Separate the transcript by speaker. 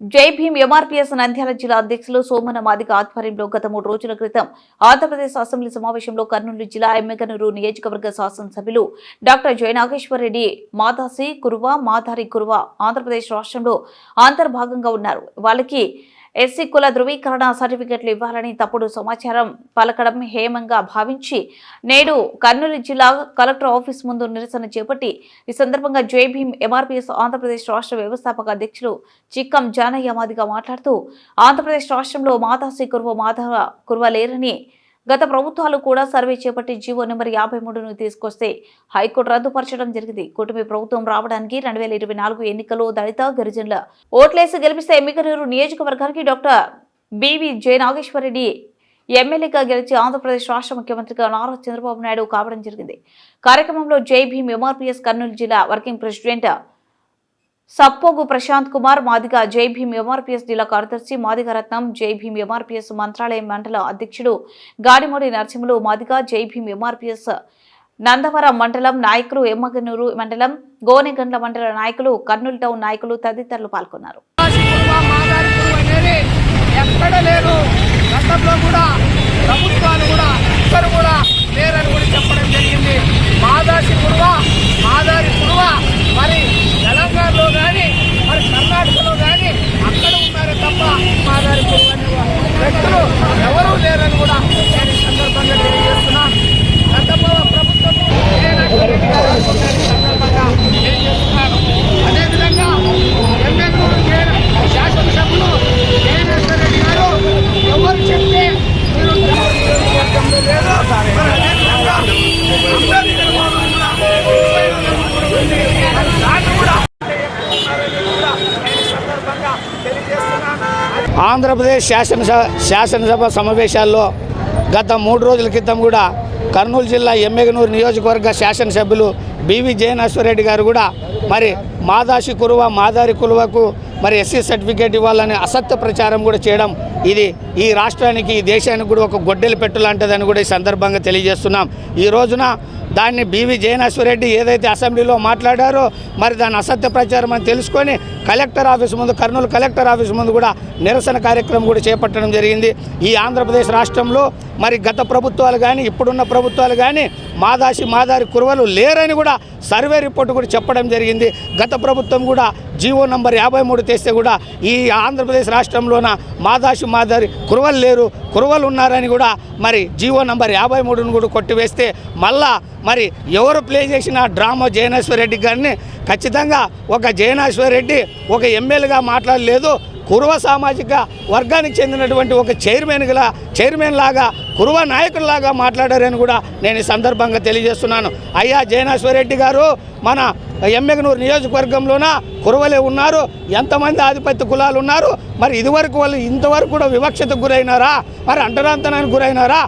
Speaker 1: జై భీమ్ ఎంఆర్పీఎస్ నంద్యాల జిల్లా అధ్యక్షులు సోమన మాదిక ఆధ్వర్యంలో గత మూడు రోజుల క్రితం ఆంధ్రప్రదేశ్ అసెంబ్లీ సమావేశంలో కర్నూలు జిల్లా ఎమ్మెకనూరు నియోజకవర్గ శాసనసభ్యులు డాక్టర్ జయనాగేశ్వరరెడ్డి మాదాసి కురువ మాధారి కురువ ఆంధ్రప్రదేశ్ రాష్ట్రంలో అంతర్భాగంగా ఉన్నారు. వాళ్ళకి ఎస్సీ కుల ధృవీకరణ సర్టిఫికెట్లు ఇవ్వాలని తప్పుడు సమాచారం పలకడం హేమంగా భావించి నేడు కర్నూలు జిల్లా కలెక్టర్ ఆఫీస్ ముందు నిరసన చేపట్టి ఈ సందర్భంగా జై భీమ్ ఎంఆర్పీఎస్ ఆంధ్రప్రదేశ్ రాష్ట్ర వ్యవస్థాపక అధ్యక్షులు చిక్కం జానయ్య మాదిగా మాట్లాడుతూ ఆంధ్రప్రదేశ్ రాష్ట్రంలో మాతాశ్రీ కురువ మాధవ కురువ లేరని గత ప్రభుత్వాలు కూడా సర్వే చేపట్టి జీవో నెంబర్ యాభై మూడును తీసుకొస్తే హైకోర్టు రద్దుపరచడం జరిగింది. కూటమి ప్రభుత్వం రావడానికి రెండు వేల ఇరవై నాలుగు ఎన్నికలు దళిత గిరిజనుల ఓట్లేసి గెలిపిస్తే ఎమ్మికనూరు నియోజకవర్గానికి డాక్టర్ బివి జయ నాగేశ్వరరెడ్డి ఎమ్మెల్యేగా గెలిచి ఆంధ్రప్రదేశ్ రాష్ట్ర ముఖ్యమంత్రిగా నారా చంద్రబాబు నాయుడు కావడం జరిగింది. కార్యక్రమంలో జై భీమ్ ఎంఆర్పీఎస్ కర్నూలు జిల్లా వర్కింగ్ ప్రెసిడెంట్ సప్పోగు ప్రశాంత్ కుమార్ మాదిగ జై భీమ్ ఎంఆర్పీఎస్ జిల్లా కార్యదర్శి మాదిగ రత్నం జై భీమ్ ఎంఆర్పీఎస్ మంత్రాలయం మండల అధ్యక్షుడు గాడిమూడి నరసింహులు మాదిగ జై భీమ్ ఎంఆర్పీఎస్ నందవరం మండలం నాయకులు ఎమ్మగనూరు మండలం గోనెగండ్ల మండల నాయకులు కర్నూలు టౌన్ నాయకులు తదితరులు పాల్గొన్నారు.
Speaker 2: ఎక్కడ లేదు గతంలో కూడా ప్రభుత్వాలు కూడా ఇద్దరు కూడా లేరని కూడా చెప్పడం జరిగింది మాదాసి కురువ మాదారి కురువ మరి తెలంగాణలో కానీ మరి కర్ణాటకలో కానీ అక్కడ ఉన్నారు తప్ప మాదారి కురువ అనే వ్యక్తులు ఎవరూ లేరని కూడా నేను ఈ సందర్భంగా తెలియజేస్తున్నాను గతంలో ప్రభుత్వం రెడ్డి గారు అనుకున్నారు ఈ సందర్భంగా తెలియజేస్తున్నాను అదేవిధంగా ఎమ్మెల్యేలు శాసనసభ్యులు జయనేశ్వర రెడ్డి గారు ఎవరు చెప్తే మీరు నియోజకవర్గంలో లేదు మరి అదేవిధంగా అంబేద్కర్ భవనం కూడా ఉంది. అది దాన్ని కూడా ఎక్కువ ఉన్నారని కూడా నేను ఈ సందర్భంగా తెలియజేస్తున్నాను ఆంధ్రప్రదేశ్ శాసనసభ శాసనసభ సమావేశాల్లో గత మూడు రోజుల క్రితం కూడా కర్నూలు జిల్లా ఎమ్మెగనూరు నియోజకవర్గ శాసనసభ్యులు బివి జయనాశ్వరరెడ్డి గారు కూడా మరి మాదాసి కురువ మాదారి కురువకు మరి ఎస్సీ సర్టిఫికేట్ ఇవ్వాలని అసత్య ప్రచారం కూడా చేయడం ఇది ఈ రాష్ట్రానికి ఈ దేశానికి కూడా ఒక గొడ్డలి పెట్టు లాంటిదని కూడా ఈ సందర్భంగా తెలియజేస్తున్నాం. ఈ రోజున దాన్ని బీవీ జయనాశ్వరరెడ్డి ఏదైతే అసెంబ్లీలో మాట్లాడారో మరి దాని అసత్య ప్రచారం అని తెలుసుకొని కలెక్టర్ ఆఫీస్ ముందు కర్నూలు కలెక్టర్ ఆఫీస్ ముందు కూడా నిరసన కార్యక్రమం కూడా చేపట్టడం జరిగింది. ఈ ఆంధ్రప్రదేశ్ రాష్ట్రంలో మరి గత ప్రభుత్వాలు కానీ ఇప్పుడున్న ప్రభుత్వాలు కానీ మాదాసి మాదారి కురువలు లేరని కూడా సర్వే రిపోర్ట్ కూడా చెప్పడం జరిగింది. గత ప్రభుత్వం కూడా జీవో నంబర్ యాభై మూడు తెస్తే కూడా ఈ ఆంధ్రప్రదేశ్ రాష్ట్రంలోన మాదాసు మాదారి కురవలు లేరు కురవలు ఉన్నారని కూడా మరి జీవో నంబర్ యాభై మూడును కూడా కొట్టివేస్తే మళ్ళా మరి ఎవరు ప్లే చేసిన డ్రామా జయనేశ్వర రెడ్డి గారిని ఖచ్చితంగా ఒక జయనేశ్వర రెడ్డి ఒక ఎమ్మెల్యేగా మాట్లాడలేదు. కురువ సామాజిక వర్గానికి చెందినటువంటి ఒక చైర్మన్గా చైర్మన్ లాగా కురువ నాయకుల్లాగా మాట్లాడారని కూడా నేను ఈ సందర్భంగా తెలియజేస్తున్నాను. అయ్యా జయనేశ్వర రెడ్డి గారు మన ఎమ్మెగనూరు నియోజకవర్గంలోన కురవలే ఉన్నారు ఎంతమంది ఆధిపత్య కులాలు ఉన్నారు మరి ఇదివరకు వాళ్ళు ఇంతవరకు కూడా వివక్షతకు గురైనారా? మరి అంటరాంతనానికి గురైనారా?